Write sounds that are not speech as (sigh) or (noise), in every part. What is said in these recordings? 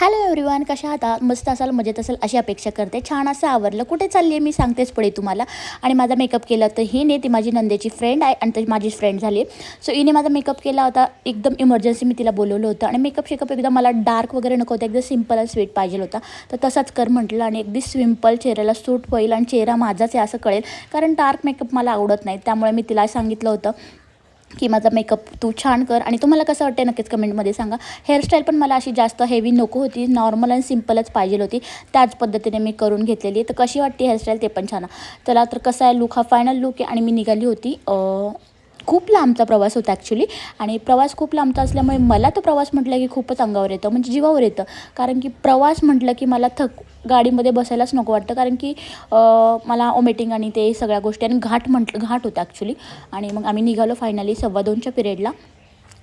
Hello everyone कशा आता मस्त असाल मजेत असेल अशी अपेक्षा करते. छान असं आवरलं. कुठे चालली आहे? मी सांगतेच पुढे तुम्हाला. आणि माझा मेकअप केला तर हिने ती माझी नंदेची फ्रेंड आहे आणि ती माझी फ्रेंड झाली सो हिने माझा मेकअप केला होता. एकदम इमर्जन्सी मी तिला बोलवलं होतं. आणि मेकअप शेकअप एकदम मला डार्क वगैरे नको होतं. एकदम सिंपल आणि स्वीट पाहिजे होता. तर तसाच कर म्हटलं आणि अगदी सिंपल चेहऱ्याला सूट होईल आणि चेहरा माझाच आहे असं कळेल. कारण डार्क मेकअप मला आवडत नाही. त्यामुळे मी तिला सांगितलं होतं. की माझा मेकअप तू छान कर. आणि तुम्हाला कसं वाटते नक्कीच कमेंटमध्ये सांगा. हेअरस्टाईल पण मला अशी जास्त हेवी नको होती. नॉर्मल आणि सिम्पलच पाहिजे होती. त्याच पद्धतीने मी करून घेतलेली तर कशी वाटते हेअरस्टाईल ते पण छान चला तर कसा आहे लुक हा फायनल लुक आहे आणि मी निघाली होती खूप लांबचा प्रवास होता ॲक्च्युली आणि प्रवास खूप लांबचा असल्यामुळे मला तो प्रवास म्हटलं की खूपच अंगावर येतं म्हणजे जीवावर येतं. कारण की प्रवास म्हटलं की मला थक गाडीमध्ये बसायलाच नको वाटतं. कारण की मला ओमेटिंग आणि ते सगळ्या गोष्टी आणि घाट म्हटलं घाट होता ॲक्च्युली आणि मग आम्ही निघालो फायनली सव्वा दोनच्या पिरियडला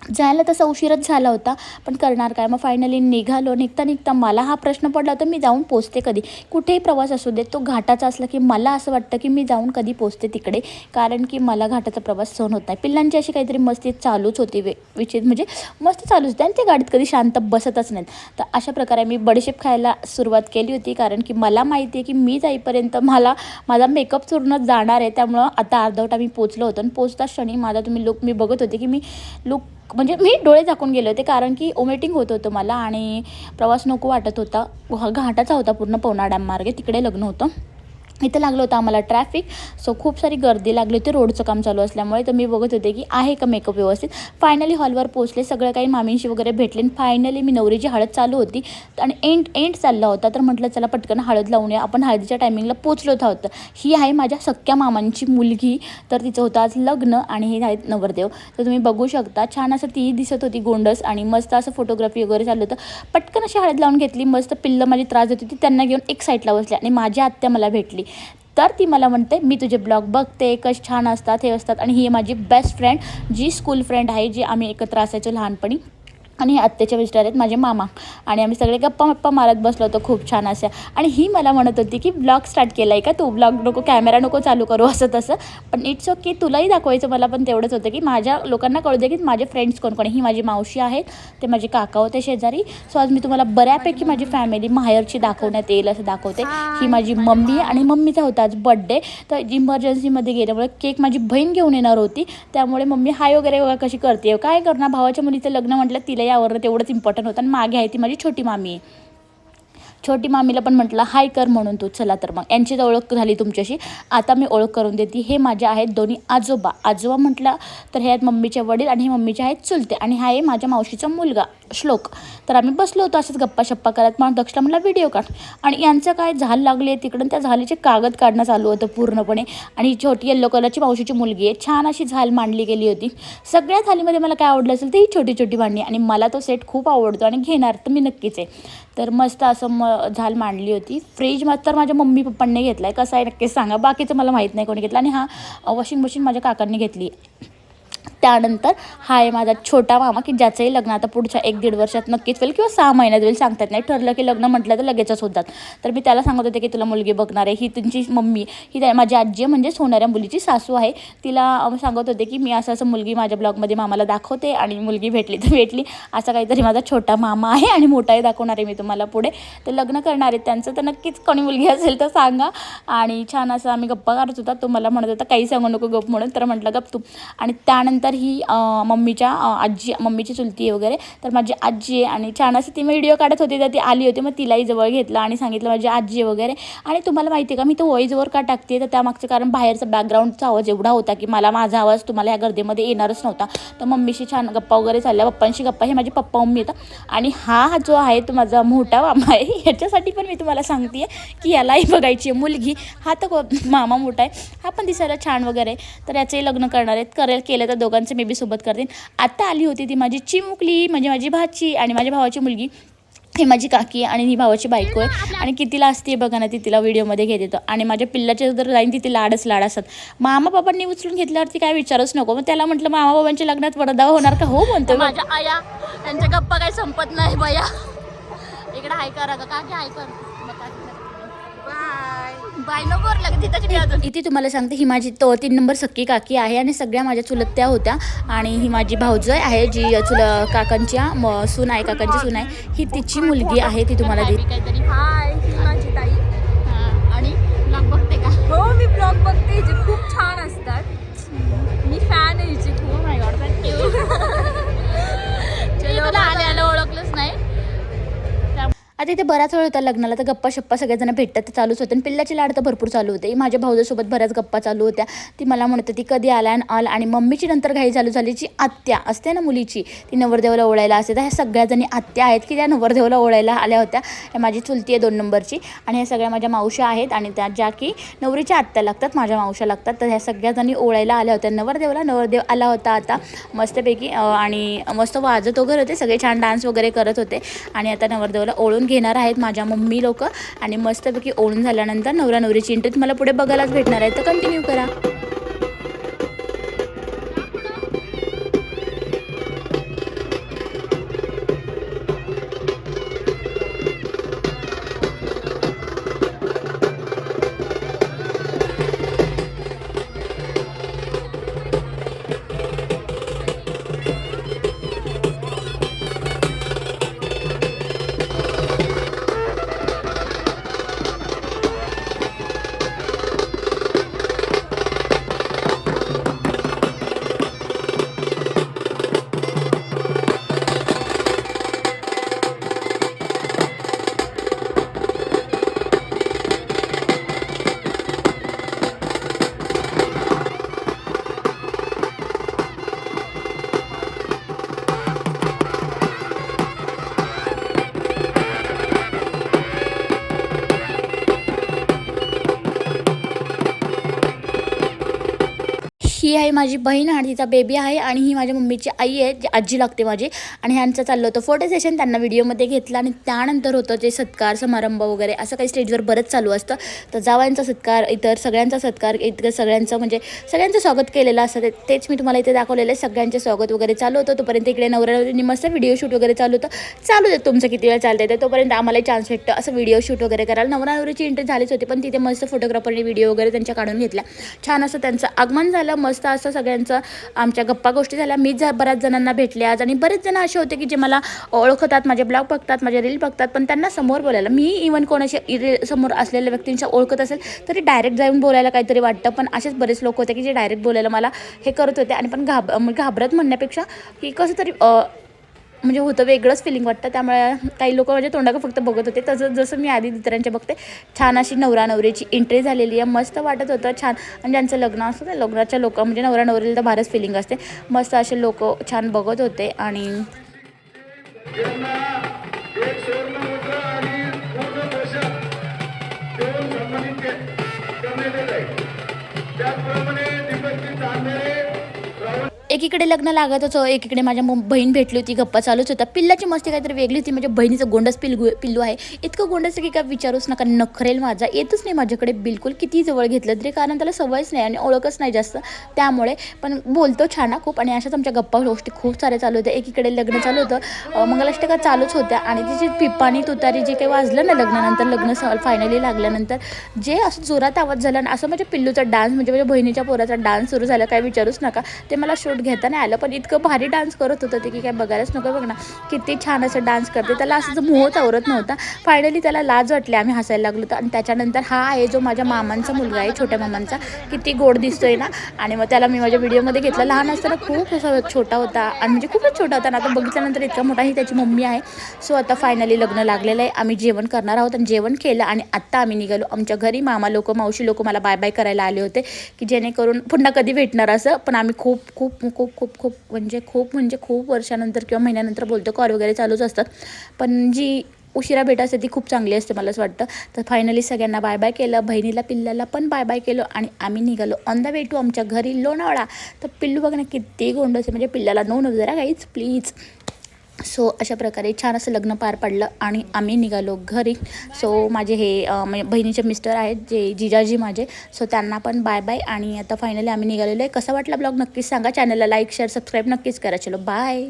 जायला तसा उशीरच झाला होता पण करणार काय? मग फायनली निघालो. निघता निघता मला हा प्रश्न पडला होता मी जाऊन पोचते कधी? कुठेही प्रवास असू दे तो घाटाचा असला की मला असं वाटतं की मी जाऊन कधी पोचते तिकडे कारण की मला घाटाचा प्रवास सहन होत नाही. पिल्लांची अशी काहीतरी मस्ती चालूच होती वे विचित म्हणजे मस्त चालूच होती आणि ते गाडीत कधी शांत बसतच नाहीत. तर अशा प्रकारे मी बडीशेप खायला सुरुवात केली होती कारण की मला माहिती आहे की मी जाईपर्यंत मला माझा मेकअप चूर्ण जाणार आहे. त्यामुळं आता अर्धवट आम्ही पोचलो होतो आणि पोचता क्षणी माझा तुम्ही लुक मी बघत होते की मी लुक म्हणजे मी डोळे झाकून गेले होते कारण की ओमेटिंग होत होतं मला आणि प्रवास नको वाटत होता. घाटाचा होता पूर्ण पवना डॅम मार्गे तिकडे लग्न होतं. इथं लागलं होतं आम्हाला ट्रॅफिक सो खूप सारी गर्दी लागली होती. रोडचं काम चालू असल्यामुळे तर मी बघत होते की आहे का मेकअप व्यवस्थित. फायनली हॉलवर पोचले सगळं काही मामींशी वगैरे भेटले. फायनली मी नवरीची हळद चालू होती. आणि एंड एंड चालला होता. तर म्हटलं चला पटकन हळद लावून या. आपण हळदीच्या टायमिंगला पोचलो होतं. ही आहे माझ्या सख्या मामांची मुलगी. तर तिचं होतं आज लग्न आणि हे आहेत नवरदेव. तर तुम्ही बघू शकता. छान असं ती दिसत होती गोंडस आणि मस्त असं फोटोग्राफी वगैरे चाललं होतं. पटकन अशी हळद लावून घेतली. मस्त पिल्लं माझी त्रास देत होती. त्यांना घेऊन एक साईडला बसल्या आणि माझी आत्या मला भेटली. तर ती मला म्हणते मी तुझे ब्लॉग बघते कसे छान असतात हे असतात आणि ही माझी बेस्ट फ्रेंड जी स्कूल फ्रेंड आहे जी आम्ही एकत्र असायचो लहानपणी आणि हे आत्याचे मिस्टर आहेत माझे मामा. आणि आम्ही सगळे गप्पा गप्पा मारत बसलो होतो खूप छान अशा. आणि ही मला म्हणत होती की ब्लॉग स्टार्ट केला आहे का तू? ब्लॉग नको कॅमेरा नको चालू करू (laughs) असं तसं. पण इट्स ओके तुलाही दाखवायचं. मला पण तेवढंच होतं की माझ्या लोकांना कळू दे की माझे फ्रेंड्स कोण कोण. ही माझी मावशी आहेत ते माझे काका होते शेजारी. सो आज मी तुम्हाला बऱ्यापैकी माझी फॅमिली माहेरची दाखवण्यात येईल असं दाखवते. ही माझी मम्मी आणि मम्मीचा होता आज बड्डे तर इमर्जन्सीमध्ये गेल्यामुळे केक माझी बहीण घेऊन येणार होती. त्यामुळे मम्मी हाय वगैरे कशी करते काय करणार? भावाच्या मुलीचं लग्न म्हटलं तिलाही यावर तेवढंच इम्पॉर्टंट होतं. आणि मागे आहे ती माझी छोटी मामी आहे. छोटी मामीला पण म्हटलं हाय कर म्हणून तू चला तर मग. यांचीच ओळख झाली तुमच्याशी. आता मी ओळख करून देते. हे माझ्या आहेत दोन्ही आजोबा. आजोबा म्हटलं तर हे आहेत मम्मीचे वडील आणि हे मम्मीचे आहेत चुलते आणि हा आहे माझ्या मावशीचा मुलगा श्लोक. तर आम्ही बसलो होतो असंच गप्पा शप्पा करत. मग दक्षला म्हटलं व्हिडिओ काढ. आणि यांचं काय झाल लागली आहे तिकडून त्या झालीचे कागद काढणं चालू होतं पूर्णपणे. आणि ही छोटी येल्लो कलरची मावशीची मुलगी आहे. छान अशी झाल मांडली गेली होती. सगळ्या थालीमध्ये मला काय आवडलं असेल तर ही छोटी छोटी मांडणी. आणि मला तो सेट खूप आवडतो आणि घेणार तर मी नक्कीच आहे. तर मस्त असं म झाल मांडली होती. फ्रीज मात्र माझ्या मम्मी पप्पांनी घेतला आहे कसं आहे नक्कीच सांगा. बाकीचं मला माहीत नाही कोणी घेतलं. आणि हा वॉशिंग मशीन माझ्या काकांनी घेतली. त्यानंतर हा आहे माझा छोटा मामा की ज्याचंही लग्न आता पुढच्या एक दीड वर्षात नक्कीच होईल किंवा सहा महिन्यात होईल सांगतात नाही. ठरलं की लग्न म्हटलं तर लगेचच होतात. तर मी त्याला सांगत होते की तुला मुलगी बघणार आहे ही तुमची मम्मी ही त्या- माझी आजी आहे म्हणजेच होणाऱ्या मुलीची सासू आहे. तिला सांगत होते की मी असं असं मुलगी माझ्या ब्लॉगमध्ये मामाला दाखवते आणि मुलगी भेटली तर भेटली. असा काहीतरी माझा छोटा मामा आहे आणि मोठाही दाखवणार आहे मी तुम्हाला पुढे. तर लग्न करणार आहे त्यांचं तर नक्कीच कोणी मुलगी असेल तर सांगा. आणि छान असं आम्ही गप्पा करत होता. तो मला म्हणत होता काही सांगू नको गप म्हणून. तर म्हटलं गप तू. आणि त्यानंतर ही मम्मीच्या आजी मम्मीची चुलती आहे वगैरे तर माझी आजी आहे आणि छान असं ती व्हिडिओ काढत होती तर ती आली होती मग तिलाही जवळ घेतलं आणि सांगितलं माझी आजी आहे वगैरे. आणि तुम्हाला माहिती आहे का मी तो वॉईजवर का टाकते तर त्यामागचं कारण बाहेरचा बॅकग्राऊंडचा आवाज एवढा होता की मला माझा आवाज तुम्हाला या गर्दीमध्ये येणारच नव्हता. तर मम्मीशी छान गप्पा वगैरे चालल्या. पप्पांशी गप्पा हे माझे पप्पा मम्मी येतात आणि हा जो आहे तो माझा मोठा मामा आहे. ह्याच्यासाठी पण मी तुम्हाला सांगते की यालाही बघायची आहे मुलगी. हा तर मामा मोठा आहे. हा पण दिसायला छान वगैरे आहे. तर याचंही लग्न करणार आहेत. करेल केलं तर दोघांचं मी बी सोबत करते आता आली होती ती माझी चिमुकली म्हणजे माझी भाची आणि माझ्या भावाची मुलगी. ही माझी काकी आणि ही भावाची बायको आहे. आणि कितीला असते बघा ना ती तिला व्हिडिओमध्ये घेत येतो. आणि माझ्या पिल्लाच्या जर जाईन ती तिला लाडच लाड असतात. मामा बाबांनी उचलून घेतल्यावरती काय विचारच नको. मग त्याला म्हटलं मामा बाबांच्या लग्नात वडदा होणार का? हो म्हणतो माझ्या आया त्यांच्या गप्पा काही संपत नाही बया इकडे हाय करा का काकी हाय कर बाय बाय नो बोर लागते त्याची मी अजून इथे तुम्हाला सांगते ही माझी तो तीन नंबर सक्की काकी आहे आणि सगळ्या माझ्या चुलत्या होत्या. आणि ही माझी भाऊजय आहे जी चुल काकांच्या सून आहे काकांची सून आहे. ही तिची मुलगी आहे ती तुम्हाला काहीतरी. हाय ही माझी ताई. आणि ब्लॉग बघते का? हो मी ब्लॉग बघते जे खूप छान असतात. मी फॅन आहे हिची खूप. (laughs) तुला आलं ओळखलंच नाही. आता इथे बराच वेळ होता लग्नाला तर गप्पा शप्पा सगळेजण भेटतात ते चालूच होते. आणि पिल्लाची लाड तर भरपूर चालू होते. माझ्या भाऊजासोबत बऱ्याच गप्पा चालू होत्या. ती मला म्हणत होती कधी आला आणि आल आणि मम्मीची नंतर घाई चालू झाली जी आत्या असते ना मुलीची ती नवरदेवाला ओळायला असते. तर ह्या सगळ्या जणी आत्या आहेत की त्या नवरदेवाला ओळायला आल्या होत्या. ह्या माझी चुलती आहे दोन नंबरची. आणि ह्या सगळ्या माझ्या मावश्या आहेत आणि त्या ज्या की नवरीच्या आत्या लागतात माझ्या मावश्या लागतात. तर ह्या सगळ्या जणी ओळायला आल्या होत्या. नवरदेवाला नवरदेव आला होता आता मस्तपैकी आणि मस्त वाजत वगैरे होते. सगळे छान डान्स वगैरे करत होते. आणि आता नवरदेवाला ओळून घेणार आहेत माझ्या मम्मी लोक. आणि मस्तपैकी ओळून झाल्यानंतर नवरा नवरीची इंटरेस्ट तुम्हाला पुढे बघायलाच भेटणार आहे. तर कंटिन्यू करा. ही आहे माझी बहीण आणि तिचा बेबी आहे आणि ही माझ्या मम्मीची आई आहे जी आजी लागते माझी. आणि ह्यांचं चाललं होतं फोटो सेशन त्यांना व्हिडिओमध्ये घेतलं आणि त्यानंतर होतं जे सत्कार समारंभ वगैरे असं काही स्टेजवर बरंच चालू असतं. तर जावांचा सत्कार इतर सगळ्यांचा सत्कार इतकं सगळ्यांचं म्हणजे सगळ्यांचं स्वागत केलेलं असतं. तेच मी तुम्हाला इथे दाखवलेलं आहे. सगळ्यांचे स्वागत वगैरे चालू होतं. तोपर्यंत इकडे नवऱ्याने मस्त व्हिडिओ शूट वगैरे चालू होतं. चालू दे तुमचं किती वेळ चालतं तर तोपर्यंत आम्हाला चान्स भेटतं. असं व्हिडिओ शूट वगैरे करायला. नवरा एंट्री झालीच होती पण तिथे मस्त फोटोग्राफरने व्हिडिओ वगैरे त्यांच्या काढून घेतला छान असं त्यांचं आगमन झालं. मस्त असं सगळ्यांचं आमच्या गप्पा गोष्टी झाल्या. मी जा बऱ्याच जणांना भेटले आज आणि बरेच जण असे होते की जे मला ओळखतात माझे ब्लॉग बघतात माझे रील बघतात पण त्यांना समोर बोलायला मी इवन कोणाशी समोर असलेल्या व्यक्तींच्या ओळखत असेल तरी डायरेक्ट जाऊन बोलायला काहीतरी वाटतं. पण असेच बरेच लोक होते की जे डायरेक्ट बोलायला मला हे करत होते आणि पण घाब घाबरत म्हणण्यापेक्षा की कसं तरी म्हणजे होतं वेगळंच फिलिंग वाटतं. त्यामुळे काही लोक म्हणजे तोंडाकडे फक्त बघत होते. तसं जसं मी आधी इतरांच्या बघते छान अशी नवरा नवरीची एंट्री झालेली आहे. मस्त वाटत होतं छान. आणि ज्यांचं लग्न असतं त्या लग्नाच्या लोक म्हणजे नवरा नवरीला तर भारच फिलिंग असते. मस्त असे लोक छान बघत होते आणि एकीकडे लग्न लागत होतं एकीकडे माझ्या बहीण भेटली होती गप्पा चालूच होता पिल्लाची मस्ती काहीतरी वेगळी होती माझ्या बहिणीचं गोंडस पिल्लू पिल्लू आहे. इतकं गोंडस की काय विचारूच नका नखरेल माझा. येतच नाही माझ्याकडे बिलकुल किती जवळ घेतलं तरी कारण त्याला सवयच नाही आणि ओळखच नाही जास्त. त्यामुळे पण बोलतो छान खूप आणि अशाच आमच्या गप्पा गोष्टी खूप साऱ्या चालू होत्या. एकीकडे लग्न चालू होतं मंगलाष्टका चालूच होत्या. आणि तिची पिप्पाणी तुतारी जे काही वाजलं ना लग्नानंतर लग्न फायनली लागल्यानंतर जे असं जोरात आवाज झाला ना असं माझ्या पिल्लूचा डान्स म्हणजे माझ्या बहिणीच्या पोराचा डान्स सुरू झाला काय विचारूच नका. ते मला शूट घेता नाही आलं पण इतकं भारी डान्स करत होतं ते की काय बघायलाच नको बघ ना. किती छान असं डान्स करते. त्याला असं मोह आवरत नव्हता. फायनली त्याला लाज वाटली आम्ही हसायला लागलो होतो. आणि त्याच्यानंतर हा आहे जो माझ्या मामांचा मुलगा आहे छोट्या मामांचा. किती गोड दिसतोय ना. आणि मग त्याला मी माझ्या व्हिडिओमध्ये घेतला. लहान असताना खूप असा छोटा होता. आणि म्हणजे खूपच छोटा होता आणि आता बघितल्यानंतर इतका मोठा ही त्याची मम्मी आहे. सो आता फायनली लग्न लागलेलं आहे. आम्ही जेवण करणार आहोत आणि जेवण केलं आणि आत्ता आम्ही निघालो. आमच्या घरी मामा लोक मावशी लोक मला बाय बाय करायला आले होते की जेणेकरून पुन्हा कधी भेटणार असं. पण आम्ही खूप खूप खूप खूप खूप म्हणजे खूप म्हणजे खूप वर्षानंतर किंवा महिन्यानंतर बोलतो कॉल वगैरे चालूच असतात. पण जी उशिरा भेट असते ती खूप चांगली असते मला असं वाटतं. तर फायनली सगळ्यांना बाय बाय केलं बहिणीला पिल्लाला पण बाय बाय केलं आणि आम्ही निघालो. ऑन द वे टू आमच्या घरी लोणावळा. तर पिल्लू बघ ना किती गोंड असते. म्हणजे पिल्लाला नो नको जरा काहीच प्लीज सो अशा प्रकारे छान असं लग्न पार पडलं आणि आम्ही निघालो घरी. सो माझे हे म्हणजे बहिणीचे मिस्टर आहेत जे जिजाजी माझे. सो त्यांना पण बाय बाय आणि आता फायनली आम्ही निघालेलो आहे. कसा वाटला ब्लॉग नक्कीच सांगा. चॅनलला लाईक शेअर सबस्क्राईब नक्कीच करा. चलो बाय